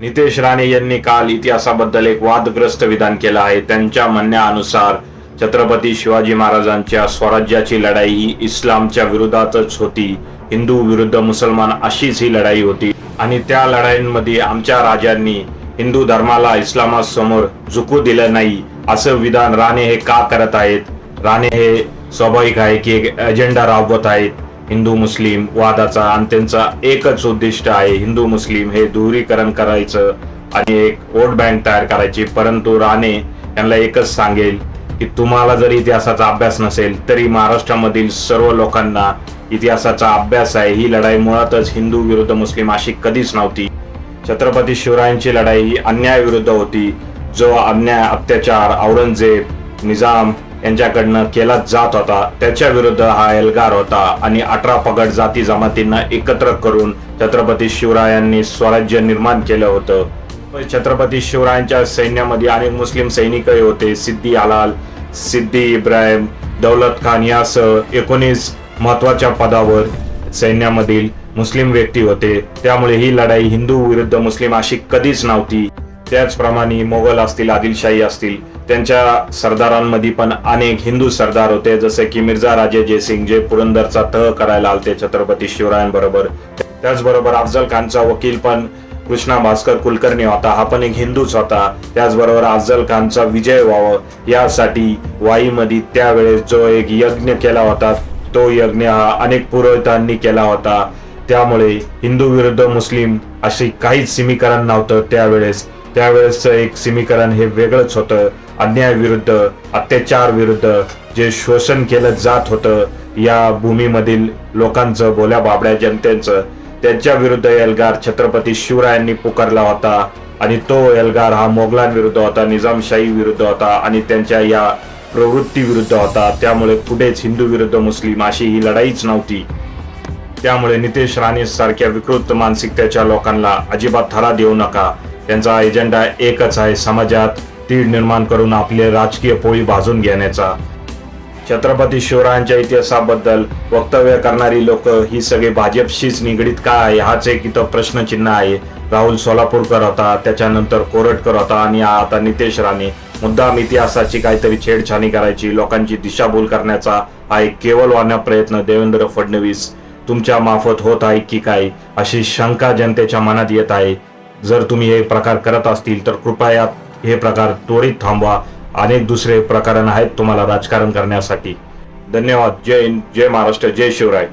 नितेश राणे यांनी काल इतिहासाबद्दल एक वादग्रस्त विधान केलं आहे. त्यांच्या म्हणण्यानुसार छत्रपती शिवाजी महाराजांच्या स्वराज्याची लढाई ही इस्लामच्या विरोधातच होती. हिंदू विरुद्ध मुसलमान अशीच ही लढाई होती. आणि त्या लढाईंमध्ये आमच्या राजांनी हिंदू धर्माला इस्लामासमोर झुकू दिलं नाही असं विधान राणे हे का करत आहेत? राणे हे स्वाभाविक आहे की एक अजेंडा राबवत आहेत. हिंदू मुस्लिम वादाचा आणि त्यांचा एकच उद्दिष्ट आहे. हिंदू मुस्लिम हे दूरीकरण करायचं आणि एक वोट बँक तयार करायची. परंतु राणे यांना एकच सांगेल की तुम्हाला जरी इतिहासाचा अभ्यास नसेल तरी महाराष्ट्रामधील सर्व लोकांना इतिहासाचा अभ्यास आहे. ही लढाई मुळातच हिंदू विरुद्ध मुस्लिम अशी कधीच नव्हती. छत्रपती शिवरायांची लढाई ही अन्यायाविरुद्ध होती. जो अन्याय अत्याचार औरंगजेब निजाम यांच्याकडनं केला जात होता. त्याच्या विरुद्ध हा एल्गार होता आणि अठरा पगड जाती जमातींना एकत्र करून छत्रपती शिवरायांनी स्वराज्य निर्माण केलं होतं. छत्रपती शिवरायांच्या सैन्यामध्ये अनेक मुस्लिम सैनिकही होते. सिद्दी आलाल सिद्दी इब्राहिम दौलत खान यासह एकोणीस महत्त्वाच्या पदावर सैन्यामधील मुस्लिम व्यक्ती होते. त्यामुळे ही लढाई हिंदू विरुद्ध मुस्लिम अशी कधीच नव्हती. त्याचप्रमाणे मोगल असतील आदिलशाही असतील त्यांच्या सरदारांमध्ये पण अनेक हिंदू सरदार होते जसे की मिर्झा राजे जयसिंग जे पुरंदरचा तह करायला आलते छत्रपती शिवरायांबरोबर. त्याचबरोबर अफजल खानचा वकील पण कृष्णा भास्कर कुलकर्णी होता हा पण एक हिंदूच होता. त्याचबरोबर अफजल खानचा विजय व्हावं यासाठी वाईमध्ये त्यावेळेस जो एक यज्ञ केला होता तो यज्ञ हा अनेक पुरोहितांनी केला होता. त्यामुळे हिंदू विरुद्ध मुस्लिम अशी काहीच समीकरण नव्हतं त्यावेळेस. त्यावेळेसचं एक समीकरण हे वेगळंच होतं. अन्याय विरुद्ध अत्याचार विरुद्ध जे शोषण केलं जात होतं या भूमीमधील लोकांचं भोल्या बाबड्या जनतेचं त्यांच्या विरुद्ध एल्गार छत्रपती शिवरायांनी पुकारला होता आणि तो एल्गार हा मोगलांविरुद्ध होता निजामशाही विरुद्ध होता आणि त्यांच्या या प्रवृत्ती विरुद्ध होता. त्यामुळे पुढेच हिंदू विरुद्ध मुस्लिम अशी ही लढाईच नव्हती. त्यामुळे नितेश राणे सारख्या विकृत मानसिकतेच्या लोकांना अजिबात थरा देऊ नका. त्यांचा एजेंडा एकच आहे समाजात तीड निर्माण करून आपले राजकीय पोळी भाजून घेण्याचा. छत्रपती शिवरायांच्या इतिहासाबद्दल वक्तव्य करणारी लोक ही सगळी भाजपशीच निगडीत का आहे? हाच एक इथं प्रश्नचिन्ह आहे. राहुल सोलापूरकर होता त्याच्यानंतर कोरटकर होता आणि आता नितेश राणे. मुद्दाम इतिहासाची काहीतरी छेडछाणी करायची लोकांची दिशाभूल करण्याचा हा एक केवलवाना प्रयत्न देवेंद्र फडणवीस तुमच्या मार्फत होत आहे की काय? अशी शंका जनतेच्या मनात येत आहे. जर तुम्ही हे प्रकार करत असतील तर कृपया हे प्रकार त्वरित थांबवा. अनेक दुसरे प्रकरण आहेत तुम्हाला राजकारण करण्यासाठी. धन्यवाद. जय हिंद. जय महाराष्ट्र. जय शिवराय.